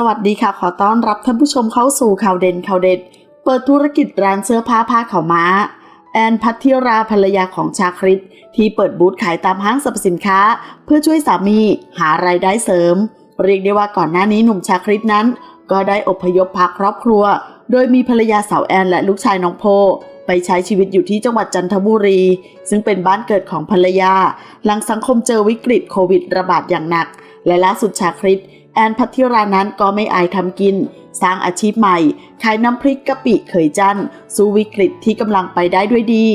สวัสดีค่ะ ขอต้อนรับท่านผู้ชมเข้าสู่ข่าวเด่นข่าวเด็ด เปิดธุรกิจร้านเสื้อผ้าผ้าขาวม้า แอนพัทธิราภรรยาของชาคริต ที่เปิดบูธขายตามห้างสรรพสินค้า เพื่อช่วยสามีหารายได้เสริม เรียกได้ว่าก่อนหน้านี้หนุ่มชาคริตนั้น ก็ได้อพยพพาครอบครัว โดยมีภรรยาสาวแอนและลูกชายน้องโพไปใช้ชีวิตอยู่ที่จังหวัดจันทบุรี ซึ่งเป็นบ้านเกิดของภรรยา หลังสังคมเจอวิกฤตโควิดระบาดอย่างหนัก และล่าสุดชาคริต อนพัทธิรานั้นก็ไม่อายทำกิน สร้างอาชีพใหม่ ขายน้ำพริกกะปิเขยจันสู้วิกฤตที่กำลังไปได้ด้วยดี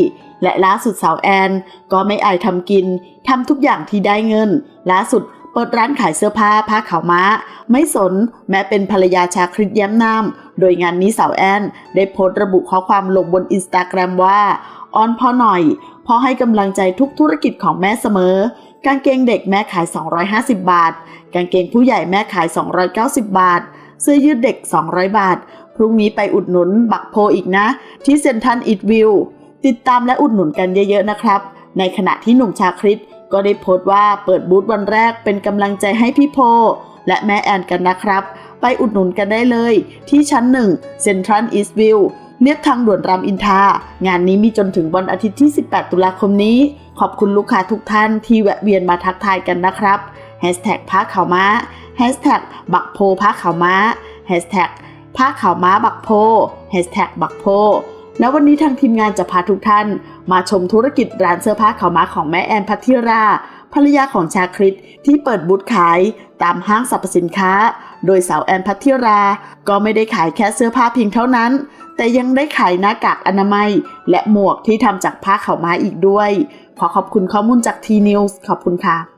และล่าสุดสาวแอน ก็ไม่อายทำกินทำทุกอย่างที่ได้เงิน ล่าสุดเปิดร้านขายเสื้อผ้าผ้าขาวม้า ไม่สน แม้เป็นภรรยาชาคริตแย้มนามโดยงานนี้สาวแอน ได้โพสต์ระบุข้อความลงบนอินสตาแกรมว่าออนพ่อหน่อยพ่อให้กำลังใจทุกธุรกิจของแม่เสมอ กางเกงเด็กแม่ขาย 250 บาท กางเกงผู้ใหญ่แม่ขาย 290 บาท เสื้อยืดเด็ก 200 บาท พรุ่งนี้ไปอุดหนุนบักโพอีกนะ ที่เซ็นทันอิดวิว ติดตามและอุดหนุนกันเยอะๆนะครับ ในขณะที่หนุ่มชาคริตก็ได้โพสต์ว่าเปิดบูธวันแรกเป็นกำลังใจให้พี่โพและแม่แอนกันนะครับ ไปอุดหนุนกันได้เลย ที่ชั้นหนึ่งเซ็นทรัลอีสต์วิวเรียบทางด่วนรามอินทรางานนี้มีจนถึงวันอาทิตย์ที่ 18 ตุลาคมนี้ ขอบคุณลูกค้าทุกท่านที่แวะเวียนมาทักทายกันนะครับแฮชแท็กผ้าขาวม้าแฮชแท็กบักโพผ้าขาวม้าแฮชแท็กผ้าขาวม้าบักโพแฮชแท็กบักโพแล้ววันนี้ทางทีมงานจะพาทุกท่าน มาชมธุรกิจร้านเสื้อผ้าขาวม้าของแม่แอนพัทธิรา ภรรยาของชาคริตที่เปิดบูธขายตามห้างสรรพสินค้า โดยสาวแอนพัทธิรา ก็ไม่ได้ขายแค่เสื้อผ้าเพียงเท่านั้น แต่ยังได้ขายหน้ากากอนามัย และหมวกที่ทำจากผ้าขาวม้าอีกด้วย ขอขอบคุณข้อมูลจากทีนิวส์ขอบคุณค่ะ